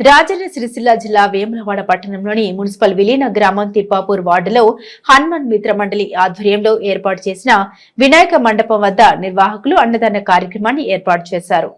రాజన్న సిరిసిల్ల జిల్లా వేములవాడ పట్టణంలోని మున్సిపల్ విలీన గ్రామం తిప్పాపూర్ వార్డులో హనుమాన్ మిత్ర మండలి ఆధ్వర్యంలో ఏర్పాటు చేసిన వినాయక మండపం వద్ద నిర్వాహకులు అన్నదాన కార్యక్రమాన్ని ఏర్పాటు చేశారు.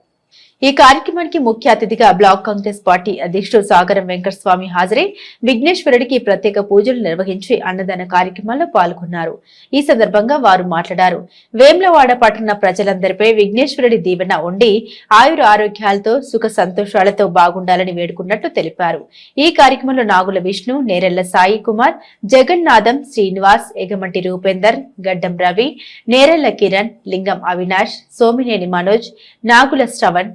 ఈ కార్యక్రమానికి ముఖ్య అతిథిగా బ్లాక్ కాంగ్రెస్ పార్టీ అధ్యక్షుడు సాగరం వెంకటస్వామి హాజరై విఘ్నేశ్వరుడికి ప్రత్యేక పూజలు నిర్వహించి అన్నదాన కార్యక్రమాల్లో పాల్గొన్నారు. ఈ సందర్భంగా వారు మాట్లాడారు. వేమ్లవాడ పట్టణ ప్రజలందరిపై విఘ్నేశ్వరుడి దీవెన ఉండి ఆయుర ఆరోగ్యాలతో సుఖ సంతోషాలతో బాగుండాలని వేడుకున్నట్లు తెలిపారు. ఈ కార్యక్రమంలో నాగుల విష్ణు నేరెళ్ళ సాయి కుమార్ జగన్నాథం శ్రీనివాస్ ఎగమంటి రూపేందర్ గడ్డం రవి నేరెళ్ళ కిరణ్ లింగం అవినాష్ సోమినేని మనోజ్ నాగుల శ్రవణ్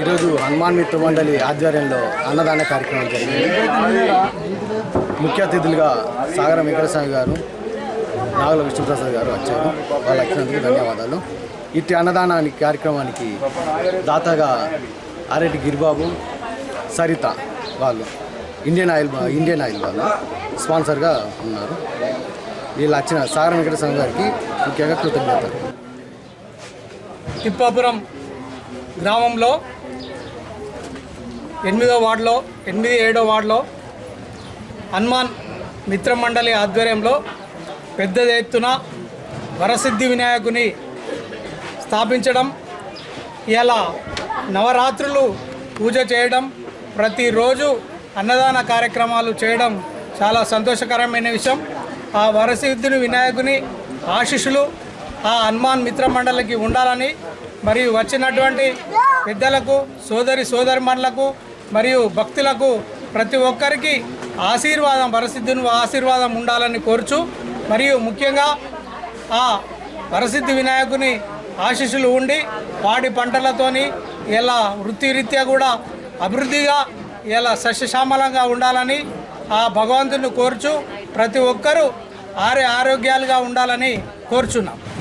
ఈరోజు హనుమాన్ మిత్ర మండలి ఆధ్వర్యంలో అన్నదాన కార్యక్రమం జరిగింది. ముఖ్య అతిథులుగా సాగర వెంకటస్వామి గారు నాగల విష్ణుప్రసాద్ గారు వచ్చారు. వాళ్ళు వచ్చినందుకు ధన్యవాదాలు. ఇట్టి అన్నదానానికి కార్యక్రమానికి దాతగా ఆరెడ్డి గిరిబాబు సరిత వాళ్ళు ఇండియన్ ఆయిల్ ఇండియన్ ఆయిల్ వాళ్ళు స్పాన్సర్గా ఉన్నారు. వీళ్ళు వచ్చిన సాగర వెంకటస్వామి గారికి ముఖ్యంగా కృతజ్ఞతలు. తిప్పాపురం గ్రామంలో ఎనిమిదో వార్డులో ఎనిమిది ఏడో వార్డులో హనుమాన్ మిత్రమండలి ఆధ్వర్యంలో పెద్ద ఎత్తున వరసిద్ధి వినాయకుని స్థాపించడం ఇలా నవరాత్రులు పూజ చేయడం ప్రతిరోజు అన్నదాన కార్యక్రమాలు చేయడం చాలా సంతోషకరమైన విషయం. ఆ వరసిద్ధుని వినాయకుని ఆశీస్సులు ఆ హనుమాన్ మిత్ర మండలికి ఉండాలని మరియు వచ్చినటువంటి పెద్దలకు సోదరి సోదరిమణులకు మరియు భక్తులకు ప్రతి ఒక్కరికి ఆశీర్వాదం వరసిద్ధిని ఆశీర్వాదం ఉండాలని కోరుచు. మరియు ముఖ్యంగా ఆ వరసిద్ధి వినాయకుని ఆశీస్సులు ఉండి పాడి పంటలతోని ఇలా వృత్తిరీత్యా కూడా అభివృద్ధిగా ఇలా సస్యశ్యామలంగా ఉండాలని ఆ భగవంతుని కోరుచు. ప్రతి ఒక్కరూ ఆరే ఆరోగ్యాలుగా ఉండాలని కోరుచున్నాం.